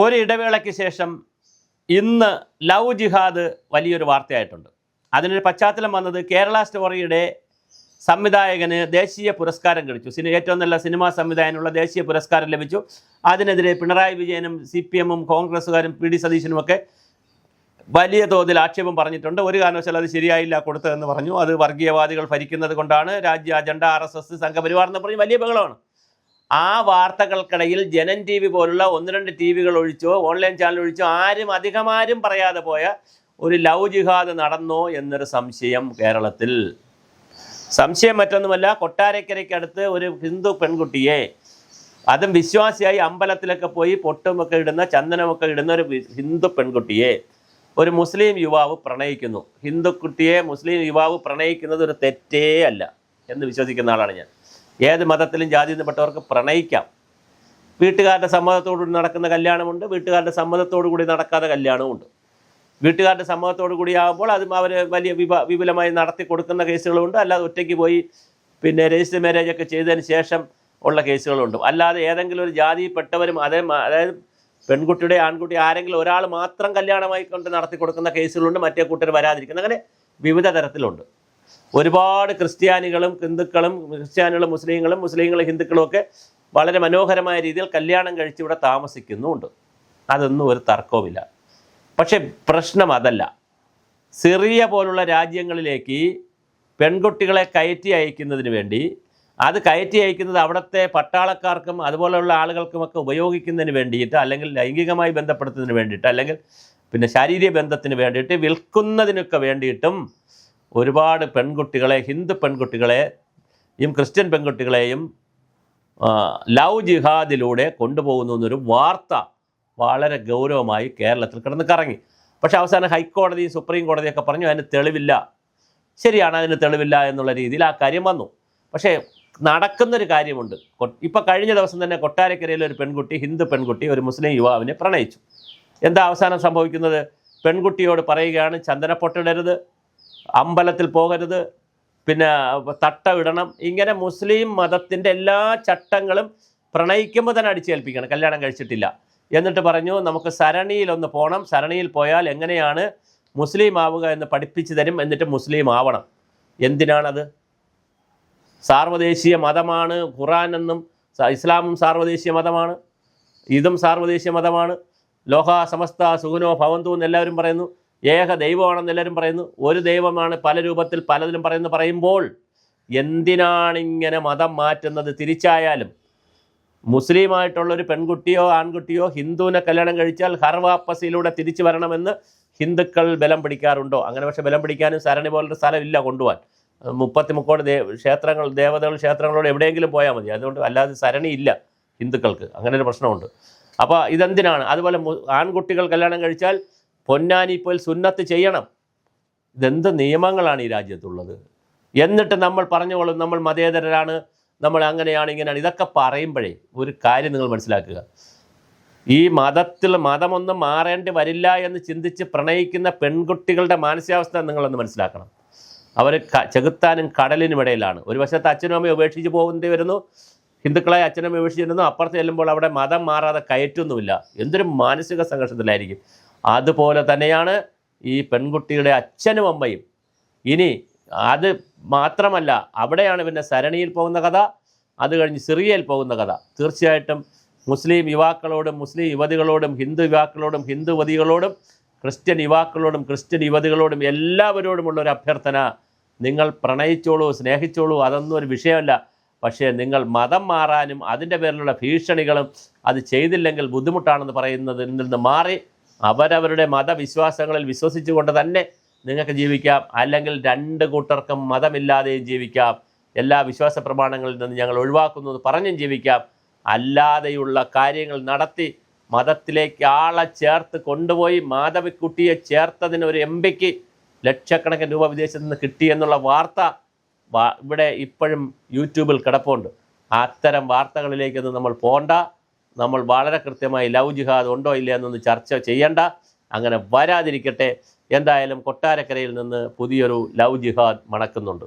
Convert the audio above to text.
ഒരു ഇടവേളയ്ക്ക് ശേഷം ഇന്ന് ലവ് ജിഹാദ് വലിയൊരു വാർത്തയായിട്ടുണ്ട്. അതിനൊരു പശ്ചാത്തലം വന്നത് കേരള സ്റ്റോറിയുടെ സംവിധായകന് ദേശീയ പുരസ്കാരം ലഭിച്ചു സിനി ഏറ്റവും നല്ല സിനിമാ സംവിധായകനുള്ള ദേശീയ പുരസ്കാരം ലഭിച്ചു. അതിനെതിരെ പിണറായി വിജയനും സി പി എമ്മും കോൺഗ്രസ്സുകാരും പി ഡി സതീശനുമൊക്കെ വലിയ തോതിൽ ആക്ഷേപം പറഞ്ഞിട്ടുണ്ട്. ഒരു കാരണവശാലും അത് ശരിയായില്ല കൊടുത്തതെന്ന് പറഞ്ഞു. അത് വർഗീയവാദികൾ ഭരിക്കുന്നത് കൊണ്ടാണ് രാജ്യ agenda R S S Sangh Parivar എന്ന് പറഞ്ഞ് വലിയ ബഹളമാണ്. ആ വാർത്തകൾക്കിടയിൽ ജനൻ ടി വി പോലുള്ള ഒന്ന് രണ്ട് ടി വികൾ ഒഴിച്ചോ ഓൺലൈൻ ചാനൽ ഒഴിച്ചോ ആരും അധികമാരും പറയാതെ പോയ ഒരു ലവ് ജിഹാദ് നടന്നോ എന്നൊരു സംശയം കേരളത്തിൽ. സംശയം മറ്റൊന്നുമല്ല കൊട്ടാരക്കരയ്ക്കടുത്ത് ഒരു ഹിന്ദു പെൺകുട്ടിയെ അതും വിശ്വാസിയായി അമ്പലത്തിലൊക്കെ പോയി പൊട്ടുമൊക്കെ ഇടുന്ന ചന്ദനമൊക്കെ ഇടുന്ന ഒരു ഹിന്ദു പെൺകുട്ടിയെ ഒരു മുസ്ലിം യുവാവ് പ്രണയിക്കുന്നു. ഹിന്ദു കുട്ടിയെ മുസ്ലിം യുവാവ് പ്രണയിക്കുന്നത് ഒരു തെറ്റേ അല്ല എന്ന് വിശ്വസിക്കുന്ന ആളാണ് ഞാൻ. ഏത് മതത്തിലും ജാതി നിന്നപ്പെട്ടവർക്ക് പ്രണയിക്കാം. വീട്ടുകാരുടെ സമ്മതത്തോടുകൂടി നടക്കുന്ന കല്യാണമുണ്ട്. വീട്ടുകാരുടെ സമ്മതത്തോടു കൂടി നടക്കാത്ത കല്യാണമുണ്ട് വീട്ടുകാരുടെ സമ്മതത്തോടു കൂടി ആകുമ്പോൾ അത് അവർ വലിയ വിപ വിപുലമായി നടത്തി കൊടുക്കുന്ന കേസുകളുണ്ട്. അല്ലാതെ ഒറ്റയ്ക്ക് പോയി പിന്നെ രജിസ്റ്റർ മാരേജ് ഒക്കെ ചെയ്തതിന് ശേഷം ഉള്ള കേസുകളുണ്ട്. അല്ലാതെ ഏതെങ്കിലും ഒരു ജാതിയിൽപ്പെട്ടവരും അതേ അതായത് പെൺകുട്ടിയുടെ ആൺകുട്ടി ആരെങ്കിലും ഒരാൾ മാത്രം കല്യാണമായി കൊണ്ട് നടത്തി കൊടുക്കുന്ന കേസുകളുണ്ട്. മറ്റേ കൂട്ടർ വരാതിരിക്കുന്നത്. അങ്ങനെ വിവിധ തരത്തിലുണ്ട്. ഒരുപാട് ക്രിസ്ത്യാനികളും ഹിന്ദുക്കളും ക്രിസ്ത്യാനികളും മുസ്ലിങ്ങളും മുസ്ലിങ്ങളും ഹിന്ദുക്കളും ഒക്കെ വളരെ മനോഹരമായ രീതിയിൽ കല്യാണം കഴിച്ച് ഇവിടെ താമസിക്കുന്നുമുണ്ട്. അതൊന്നും ഒരു തർക്കവുമില്ല. പക്ഷേ പ്രശ്നം അതല്ല. സിറിയ പോലുള്ള രാജ്യങ്ങളിലേക്ക് പെൺകുട്ടികളെ കയറ്റി അയക്കുന്നതിന് വേണ്ടി അത് കയറ്റി അയക്കുന്നത് അവിടുത്തെ പട്ടാളക്കാർക്കും അതുപോലെയുള്ള ആളുകൾക്കുമൊക്കെ ഉപയോഗിക്കുന്നതിന് വേണ്ടിയിട്ട് അല്ലെങ്കിൽ ലൈംഗികമായി ബന്ധപ്പെടുത്തുന്നതിന് വേണ്ടിയിട്ട് അല്ലെങ്കിൽ പിന്നെ ശാരീരിക ബന്ധത്തിന് വേണ്ടിയിട്ട് വിൽക്കുന്നതിനൊക്കെ വേണ്ടിയിട്ടും ഒരുപാട് പെൺകുട്ടികളെ ഹിന്ദു പെൺകുട്ടികളെയും ക്രിസ്ത്യൻ പെൺകുട്ടികളെയും ലവ് ജിഹാദിലൂടെ കൊണ്ടുപോകുന്നു എന്നൊരു വാർത്ത വളരെ ഗൗരവമായി കേരളത്തിൽ കിടന്ന് കറങ്ങി. പക്ഷേ അവസാനം ഹൈക്കോടതിയും സുപ്രീം കോടതിയൊക്കെ പറഞ്ഞു അതിന് തെളിവില്ല. ശരിയാണ് അതിന് തെളിവില്ല എന്നുള്ള രീതിയിൽ ആ കാര്യം വന്നു. പക്ഷേ നടക്കുന്നൊരു കാര്യമുണ്ട്. ഇപ്പം കഴിഞ്ഞ ദിവസം തന്നെ കൊട്ടാരക്കരയിലെ ഒരു പെൺകുട്ടി ഹിന്ദു പെൺകുട്ടി ഒരു മുസ്ലിം യുവാവിനെ പ്രണയിച്ചു. എന്താ അവസാനം സംഭവിക്കുന്നത്? പെൺകുട്ടിയോട് പറയുകയാണ് ചന്ദനപ്പൊട്ടിടരുത്. അമ്പലത്തിൽ പോകരുത്. പിന്നെ തട്ട ഇടണം ഇങ്ങനെ മുസ്ലിം മതത്തിന്റെ എല്ലാ ചട്ടങ്ങളും പ്രണയിക്കുമ്പോൾ തന്നെ അടിച്ചേൽപ്പിക്കണം. കല്യാണം കഴിച്ചിട്ടില്ല. എന്നിട്ട് പറഞ്ഞു നമുക്ക് സരണിയിൽ ഒന്ന് പോകണം സരണിയിൽ പോയാൽ എങ്ങനെയാണ് മുസ്ലിം ആവുക എന്ന് പഠിപ്പിച്ചു തരും. എന്നിട്ട് മുസ്ലിം ആവണം. എന്തിനാണത്? സാർവദേശീയ മതമാണ്. ഖുറാൻ എന്നും ഇസ്ലാമും സാർവദേശീയ മതമാണ്. ഇതും സാർവദേശീയ മതമാണ്. ലോഹ സമസ്ത സുഖനോ ഭവന്തു എന്ന് എല്ലാവരും പറയുന്നു. ഏക ദൈവമാണെന്ന് എല്ലാവരും പറയുന്നു. ഒരു ദൈവമാണ് പല രൂപത്തിൽ പലതിലും പറയുന്നു പറയുമ്പോൾ എന്തിനാണിങ്ങനെ മതം മാറ്റുന്നത്? തിരിച്ചായാലും മുസ്ലിമായിട്ടുള്ള ഒരു പെൺകുട്ടിയോ ആൺകുട്ടിയോ ഹിന്ദുവിനെ കല്യാണം കഴിച്ചാൽ ഹർവാപ്പസിലൂടെ തിരിച്ചു വരണമെന്ന് ഹിന്ദുക്കൾ ബലം പിടിക്കാറുണ്ടോ? അങ്ങനെ പക്ഷേ ബലം പിടിക്കാനും സരണി പോലൊരു സ്ഥലമില്ല കൊണ്ടുപോകാൻ. മുപ്പത്തി മുക്കോട് ദേ ക്ഷേത്രങ്ങൾ ദേവതകൾ ക്ഷേത്രങ്ങളോട് എവിടെയെങ്കിലും പോയാൽ മതി. അതുകൊണ്ട് അല്ലാതെ സരണി ഇല്ല ഹിന്ദുക്കൾക്ക്. അങ്ങനെ ഒരു പ്രശ്നമുണ്ട്. അപ്പോൾ ഇതെന്തിനാണ്? അതുപോലെ ആൺകുട്ടികൾ കല്യാണം കഴിച്ചാൽ പൊന്നാനി പോൽ സുന്നത്ത് ചെയ്യണം. ഇതെന്ത് നിയമങ്ങളാണ് ഈ രാജ്യത്തുള്ളത്? എന്നിട്ട് നമ്മൾ പറഞ്ഞോളും നമ്മൾ മതേതരരാണ് നമ്മൾ അങ്ങനെയാണ് ഇങ്ങനെയാണ്. ഇതൊക്കെ പറയുമ്പോഴേ ഒരു കാര്യം നിങ്ങൾ മനസ്സിലാക്കുക. ഈ മതത്തിൽ മതമൊന്നും മാറേണ്ടി വരില്ല എന്ന് ചിന്തിച്ച് പ്രണയിക്കുന്ന പെൺകുട്ടികളുടെ മാനസികാവസ്ഥ നിങ്ങളൊന്ന് മനസ്സിലാക്കണം. അവർ ചെകുത്താനും കടലിനും ഇടയിലാണ്. ഒരു വശത്ത് അച്ഛനും അമ്മയും ഉപേക്ഷിച്ച് പോകേണ്ടി വരുന്നു ഹിന്ദുക്കളെ അച്ഛനും ഉപേക്ഷിച്ച് വരുന്നു അപ്പുറത്ത് ചെല്ലുമ്പോൾ അവിടെ മതം മാറാതെ കയറ്റൊന്നുമില്ല. എന്തൊരു മാനസിക സംഘർഷത്തിലായിരിക്കും. അതുപോലെ തന്നെയാണ് ഈ പെൺകുട്ടിയുടെ അച്ഛനും അമ്മയും. ഇനി അത് മാത്രമല്ല അവിടെയാണ് പിന്നെ സരണിയിൽ പോകുന്ന കഥ അത് കഴിഞ്ഞ് സിറിയയിൽ പോകുന്ന കഥ. തീർച്ചയായിട്ടും മുസ്ലിം യുവാക്കളോടും മുസ്ലിം യുവതികളോടും ഹിന്ദു യുവാക്കളോടും ഹിന്ദു യുവതികളോടും ക്രിസ്ത്യൻ യുവാക്കളോടും ക്രിസ്ത്യൻ യുവതികളോടും എല്ലാവരോടുമുള്ള ഒരു അഭ്യർത്ഥന. നിങ്ങൾ പ്രണയിച്ചോളൂ സ്നേഹിച്ചോളൂ അതൊന്നും ഒരു വിഷയമല്ല. പക്ഷേ നിങ്ങൾ മതം മാറാനും അതിന്റെ പേരിലുള്ള ഭീഷണികളും അത് ചെയ്തില്ലെങ്കിൽ ബുദ്ധിമുട്ടാണെന്ന് പറയുന്നതിൽ നിന്ന് മാറി അവരവരുടെ മതവിശ്വാസങ്ങളിൽ വിശ്വസിച്ചുകൊണ്ട് തന്നെ നിങ്ങൾക്ക് ജീവിക്കാം. അല്ലെങ്കിൽ രണ്ട് കൂട്ടർക്കും മതമില്ലാതെയും ജീവിക്കാം. എല്ലാ വിശ്വാസ പ്രമാണങ്ങളിൽ നിന്ന് ഞങ്ങൾ ഒഴിവാക്കുന്നു എന്ന് പറഞ്ഞും ജീവിക്കാം. അല്ലാതെയുള്ള കാര്യങ്ങൾ നടത്തി മതത്തിലേക്ക് ആളെ ചേർത്ത് കൊണ്ടുപോയി മാധവിക്കുട്ടിയെ ചേർത്തതിന് ഒരു എം പിക്ക് ലക്ഷക്കണക്കിന് രൂപ വിദേശത്ത് നിന്ന് കിട്ടി എന്നുള്ള വാർത്ത ഇവിടെ ഇപ്പോഴും യൂട്യൂബിൽ കിടപ്പുണ്ട്. അത്തരം വാർത്തകളിലേക്കൊന്നും നമ്മൾ പോണ്ട. നമ്മൾ വളരെ കൃത്യമായി ലവ് ജിഹാദ് ഉണ്ടോ ഇല്ല എന്നൊന്ന് ചർച്ച ചെയ്യണ്ട. അങ്ങനെ വരാതിരിക്കട്ടെ. എന്തായാലും കൊട്ടാരക്കരയിൽ നിന്ന് പുതിയൊരു ലവ് ജിഹാദ് മണക്കുന്നുണ്ട്.